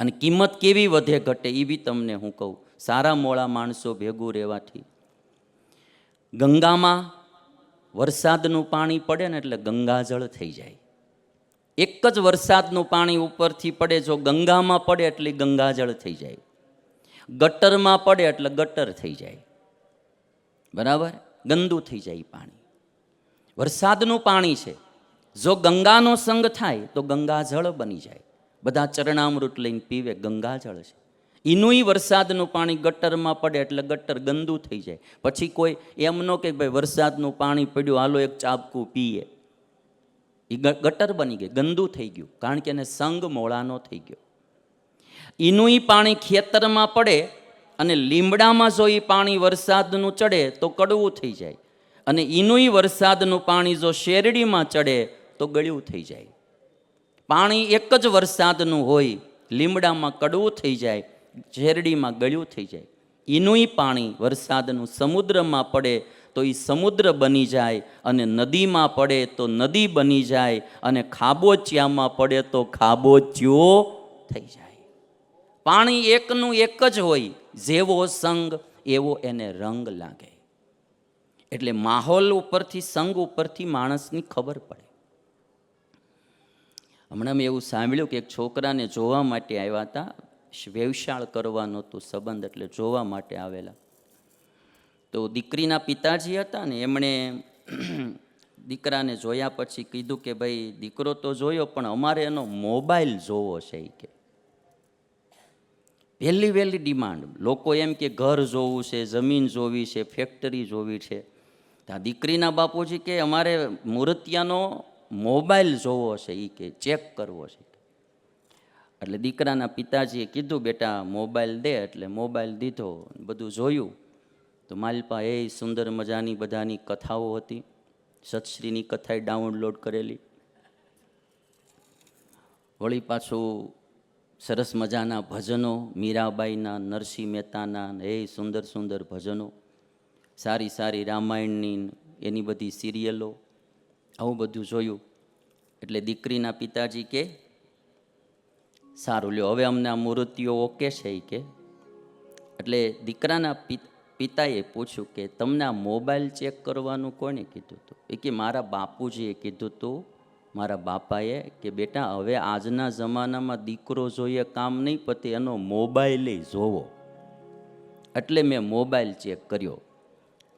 અને કિંમત કેવી વધે ઘટે એ બી તમને હું કહું. સારા મોળા માણસો ભેગું રહેવાથી. ગંગામાં વરસાદનું પાણી પડે ને એટલે ગંગાજળ થઈ જાય. એક જ વરસાદનું પાણી ઉપરથી પડે, જો ગંગામાં પડે એટલે ગંગાજળ થઈ જાય. ગટરમાં પડે એટલે ગટર થઈ જાય. બરાબર? ગંદુ થઈ જાય પાણી. વરસાદનું પાણી છે. જો ગંગાનો સંગ થાય તો ગંગાજળ બની જાય. બધા ચરણામૃત લઈને પીવે ગંગાજળ છે. એનુંય વરસાદનું પાણી ગટરમાં પડે એટલે ગટર ગંદુ થઈ જાય. પછી કોઈ એમ ન કે ભાઈ વરસાદનું પાણી પડ્યું, હાલો એક ચાબકું પીએ. એ ગટર બની ગઈ, ગંદુ થઈ ગયું, કારણ કે એને સંગ મોળાનો થઈ ગયો. એનુંય પાણી ખેતરમાં પડે અને લીમડામાં જો એ પાણી વરસાદનું ચડે તો કડવું થઈ જાય. અને એનુંય વરસાદનું પાણી જો શેરડીમાં ચડે તો ગળ્યું થઈ જાય. પાણી એક જ વરસાદનું હોય, લીમડામાં કડવું થઈ જાય, ઝેરડીમાં ગળ્યું થઈ જાય. એનુંય પાણી વરસાદનું સમુદ્રમાં પડે તો એ સમુદ્ર બની જાય અને નદીમાં પડે તો નદી બની જાય અને ખાબોચિયામાં પડે તો ખાબોચિયો થઈ જાય. પાણી એકનું એક જ હોય, જેવો સંગ એવો એને રંગ લાગે. એટલે માહોલ ઉપરથી, સંગ ઉપરથી માણસની ખબર પડે. હમણાં મેં એવું સાંભળ્યું કે એક છોકરાને જોવા માટે આવ્યા હતા. વ્યવસાળ કરવાનો હતો સંબંધ એટલે જોવા માટે આવેલા. તો દીકરીના પિતાજી હતા ને એમણે દીકરાને જોયા પછી કીધું કે ભાઈ, દીકરો તો જોયો, પણ અમારે એનો મોબાઈલ જોવો છે એ કે. પહેલી વહેલી ડિમાન્ડ. લોકો એમ કે ઘર જોવું છે, જમીન જોવી છે, ફેક્ટરી જોવી છે. ત્યાં દીકરીના બાપુજી કે અમારે મૂર્તિયાનો મોબાઈલ જોવો છે એ કે ચેક કરવો છે. એટલે દીકરાના પિતાજીએ કીધું, બેટા, મોબાઈલ દે. એટલે મોબાઈલ દીધો બધું જોયું. તો માલપા એ સુંદર મજાની બધાની કથાઓ હતી. સતશ્રીની કથાએ ડાઉનલોડ કરેલી. વળી પાછું સરસ મજાના ભજનો, મીરાબાઈના, નરસિંહ મહેતાના એ સુંદર સુંદર ભજનો. સારી સારી રામાયણની એની બધી સિરિયલો. આવું બધું જોયું. એટલે દીકરીના પિતાજી કે, સારું લ્યો, હવે અમને આ મૂર્તિઓ ઓકે છે એ કે. એટલે દીકરાના પિતાએ પૂછ્યું કે, તમને આ મોબાઈલ ચેક કરવાનું કોણે કીધું હતું એ કે, મારા બાપુજીએ કીધું હતું મારા બાપાએ કે, બેટા, હવે આજના જમાનામાં દીકરો જોઈએ કામ નહીં પતે એનો મોબાઈલ જોવો. એટલે મેં મોબાઈલ ચેક કર્યો.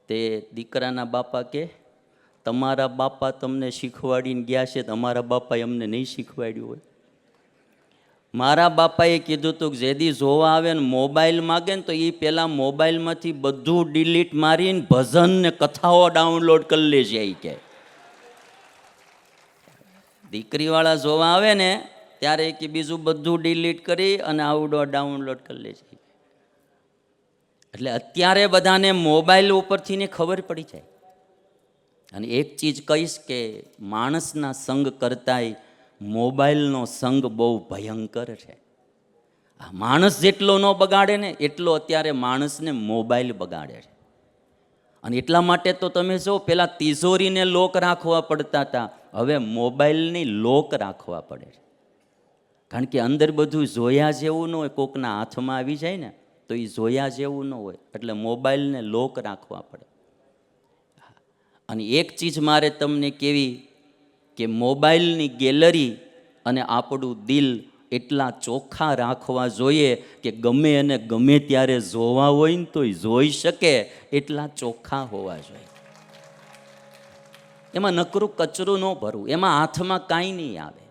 તે દીકરાના બાપા કે તમારા બાપા તમને શીખવાડીને ગયા છે, તમારા બાપાએ અમને નહીં શીખવાડ્યું હોય. મારા બાપાએ કીધું હતું કે જેદી જોવા આવે ને મોબાઈલ માગે ને તો એ પહેલાં મોબાઈલમાંથી બધું ડિલીટ મારીને ભજન ને કથાઓ ડાઉનલોડ કરી લેજે એ કે. દીકરીવાળા જોવા આવે ને ત્યારે કે બીજું બધું ડિલીટ કરી અને આઉટડોર ડાઉનલોડ કરી લેજે એટલે અત્યારે બધાને મોબાઈલ ઉપરથી ને ખબર પડી જાય. અને એક ચીજ કહીશ કે માણસના સંગ કરતાંય મોબાઈલનો સંગ બહુ ભયંકર છે. આ માણસ જેટલો ન બગાડે ને એટલો અત્યારે માણસને મોબાઈલ બગાડે છે. અને એટલા માટે તો તમે જો પેલા તિજોરીને લોક રાખવા પડતા હતા હવે મોબાઈલની લોક રાખવા પડે છે. કારણ કે અંદર બધું જોયા જેવું ન હોય, કોકના હાથમાં આવી જાય ને, તો એ જોયા જેવું ન હોય, એટલે મોબાઈલને લોક રાખવા પડે. અને એક ચીજ મારે તમને કેવી કે મોબાઈલની ગેલેરી અને આપણું દિલ એટલા ચોખ્ખા રાખવા જોઈએ કે ગમે અને ગમે ત્યારે જોવા હોય ને તો જોઈ શકે એટલા ચોખ્ખા હોવા જોઈએ. એમાં નકરું કચરું ન ભરવું એમાં હાથમાં કાંઈ નહીં આવે.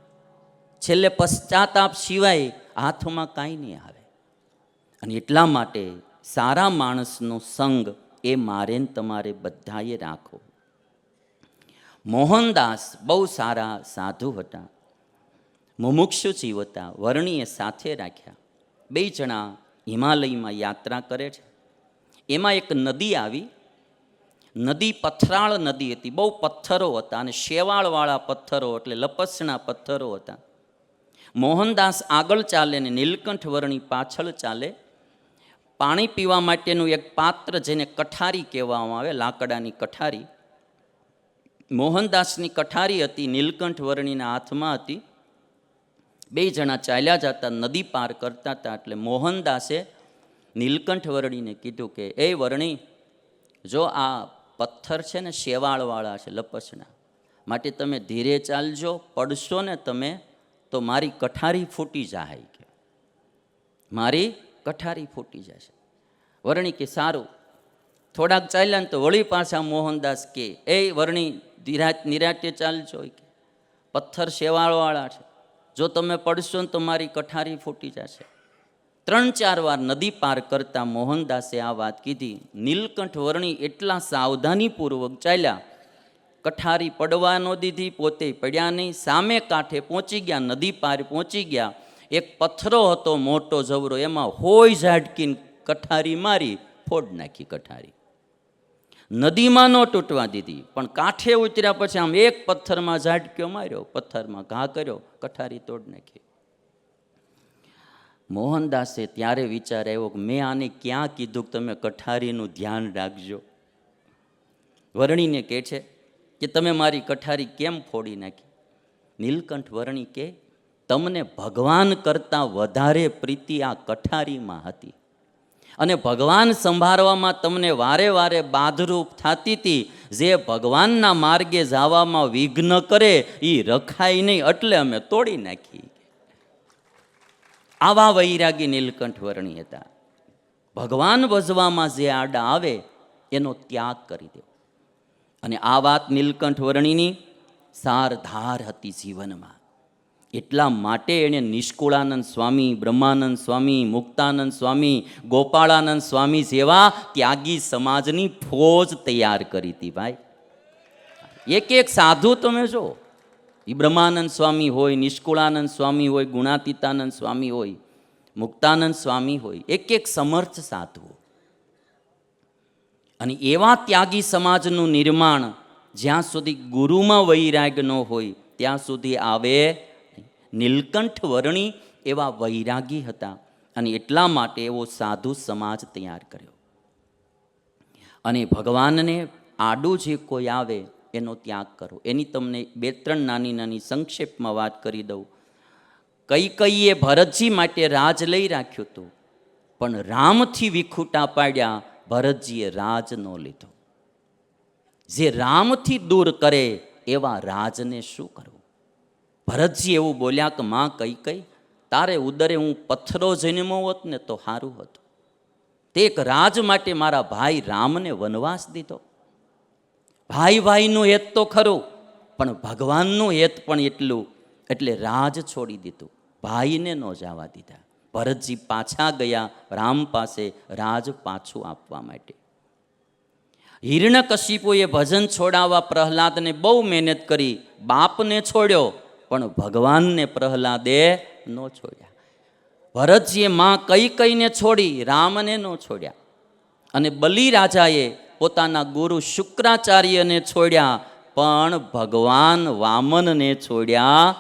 છેલ્લે પશ્ચાતાપ સિવાય હાથમાં કાંઈ નહીં આવે. અને એટલા માટે સારા માણસનો સંગ એ મારે ને તમારે બધાએ રાખવો. મોહનદાસ બહુ સારા સાધુ હતા. મુમુક્ષુ જીવ હતા વર્ણીએ સાથે રાખ્યા. બે જણા હિમાલયમાં યાત્રા કરે છે. એમાં એક નદી આવી. નદી પથરાળ નદી હતી. બહુ પથ્થરો હતા અને શેવાળવાળા પથ્થરો એટલે લપસણા પથ્થરો હતા. મોહનદાસ આગળ ચાલે ને નીલકંઠ વર્ણી પાછળ ચાલે. પાણી પીવા માટેનું એક પાત્ર જેને કઠારી કહેવામાં આવે, લાકડાની કઠારી. મોહનદાસની કઠારી હતી, નીલકંઠ વર્ણીના હાથમાં હતી. બે જણા ચાલ્યા જતા નદી પાર કરતા હતા એટલે મોહનદાસે નીલકંઠ વર્ણીને કીધું કે, એ વર્ણી, જો આ પથ્થર છે ને શેવાળવાળા છે લપસણા, માટે તમે ધીરે ચાલજો, પડશો ને તમે, તો મારી કઠારી ફૂટી જાય કે. મારી કઠારી ફૂટી જશે વર્ણી કે, સારું. થોડાક ચાલ્યા ને તો વળી પાછા મોહનદાસ કે, એ વર્ણી ધીરાત નિરાટ્ય ચાલજો કે. પથ્થર શેવાળવાળા છે. જો તમે પડશો ને તો મારી કઠારી ફૂટી જશે. ત્રણ ચાર વાર નદી પાર કરતા મોહનદાસે આ વાત કીધી. નીલકંઠ વર્ણી એટલા સાવધાનીપૂર્વક ચાલ્યા. કઠારી પડવા ન દીધી, પોતે પડ્યા નહીં. સામે કાંઠે પહોંચી ગયા, નદી પાર પહોંચી ગયા. એક પથ્થરો હતો મોટો જવરો, એમાં હોય ઝાટકીને કઠારી મારી, ફોડ નાખી કઠારી. નદીમાં ન તૂટવા દીધી. પણ કાંઠે ઉતર્યા પછી આમ એક પથ્થરમાં ઝાટક્યો માર્યો, પથ્થરમાં ઘા કર્યો, કઠારી તોડ નાખી. મોહનદાસે ત્યારે વિચાર આવ્યો કે મેં આને ક્યાં કીધું કે તમે કઠારીનું ધ્યાન રાખજો? વરણીને કહે છે કે તમે મારી કઠારી કેમ ફોડી નાખી? નીલકંઠ વરણી કે, તમને ભગવાન કરતાં વધારે પ્રીતિ આ કઠારીમાં હતી. અને ભગવાન સંભાળવામાં તમને વારે વારે બાધરૂપ થતી હતી જે ભગવાનના માર્ગે જવામાં વિઘ્ન કરે એ રખાય નહીં, એટલે અમે તોડી નાખી. આવા વૈરાગી નીલકંઠ વર્ણી હતા. ભગવાન વજવામાં જે આડા આવે, એનો ત્યાગ કરી દેવો. અને આ વાત નીલકંઠ વર્ણીની સારધાર હતી જીવનમાં. એટલા માટે એણે નિષ્કુળાનંદ સ્વામી, બ્રહ્માનંદ સ્વામી, મુક્તાનંદ સ્વામી, ગોપાળાનંદ સ્વામી જેવા ત્યાગી સમાજની ફોજ તૈયાર કરી હતી ભાઈ એક એક સાધુ તમે જો એ બ્રહ્માનંદ સ્વામી હોય, નિષ્કુળાનંદ સ્વામી હોય, ગુણાતીતાનંદ સ્વામી હોય, મુક્તાનંદ સ્વામી હોય, એક એક સમર્થ સાધુઓ અને એવા ત્યાગી સમાજનું નિર્માણ જ્યાં સુધી ગુરુમાં વૈરાગ ન હોય, ત્યાં સુધી આવે. નીલકંઠ વર્ણી એવા વૈરાગી હતા અને એટલા માટે એવો સાધુ સમાજ તૈયાર કર્યો. અને ભગવાનને આડું જે કોઈ આવે એનો ત્યાગ કરો. એની તમને બે ત્રણ નાની નાની સંક્ષેપમાં વાત કરી દઉં. કઈ કઈએ ભરતજી માટે રાજ લઈ રાખ્યું હતું, પણ રામથી વિખૂટા પાડ્યા ભરતજીએ રાજ ન લીધો. જે રામથી દૂર કરે એવા રાજને શું કરવું? ભરતજી એવું બોલ્યા કે, માં, કઈ કઈ, તારે ઉદરે હું પથ્થરો જન્મો હોત ને તો સારું હતું. તે એક રાજ માટે મારા ભાઈ રામને વનવાસ દીધો. ભાઈ ભાઈનું હેત તો ખરું, પણ ભગવાનનું હેત પણ એટલું, એટલે રાજ છોડી દીધું. ભાઈને ન જવા દીધા. ભરતજી પાછા ગયા રામ પાસે રાજ પાછું આપવા માટે. હિરણકશિપુએ ભજન છોડાવવા પ્રહલાદને બહુ મહેનત કરી, બાપને છોડ્યો પણ ભગવાનને પ્રહલાદે ન છોડ્યા. ભરતજીએ માં કઈ કઈને છોડી, રામને ન છોડ્યા. અને બલિ રાજાએ પોતાના ગુરુ શુક્રાચાર્યને છોડ્યા, પણ ભગવાન વામનને છોડ્યા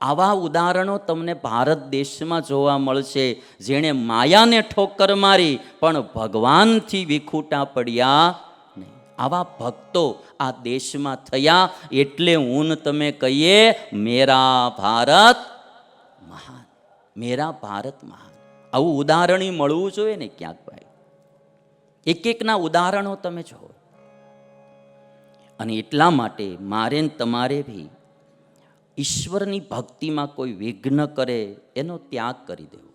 આવા ઉદાહરણો તમને ભારત દેશમાં જોવા મળશે. જેણે માયાને ઠોકર મારી, પણ ભગવાનથી વિખૂટા પડ્યા આવા ભક્તો આ દેશમાં થયા એટલે હું તમે કહીએ, મેરા ભારત મહાન, મેરા ભારત મહાન. આવું ઉદાહરણ મળવું જોઈએ ને ક્યાંક ભાઈ. એક એકના ઉદાહરણો તમે જુઓ. અને એટલા માટે મારે ને તમારે બી ઈશ્વરની ભક્તિમાં કોઈ વિઘ્ન કરે એનો ત્યાગ કરી દેવો.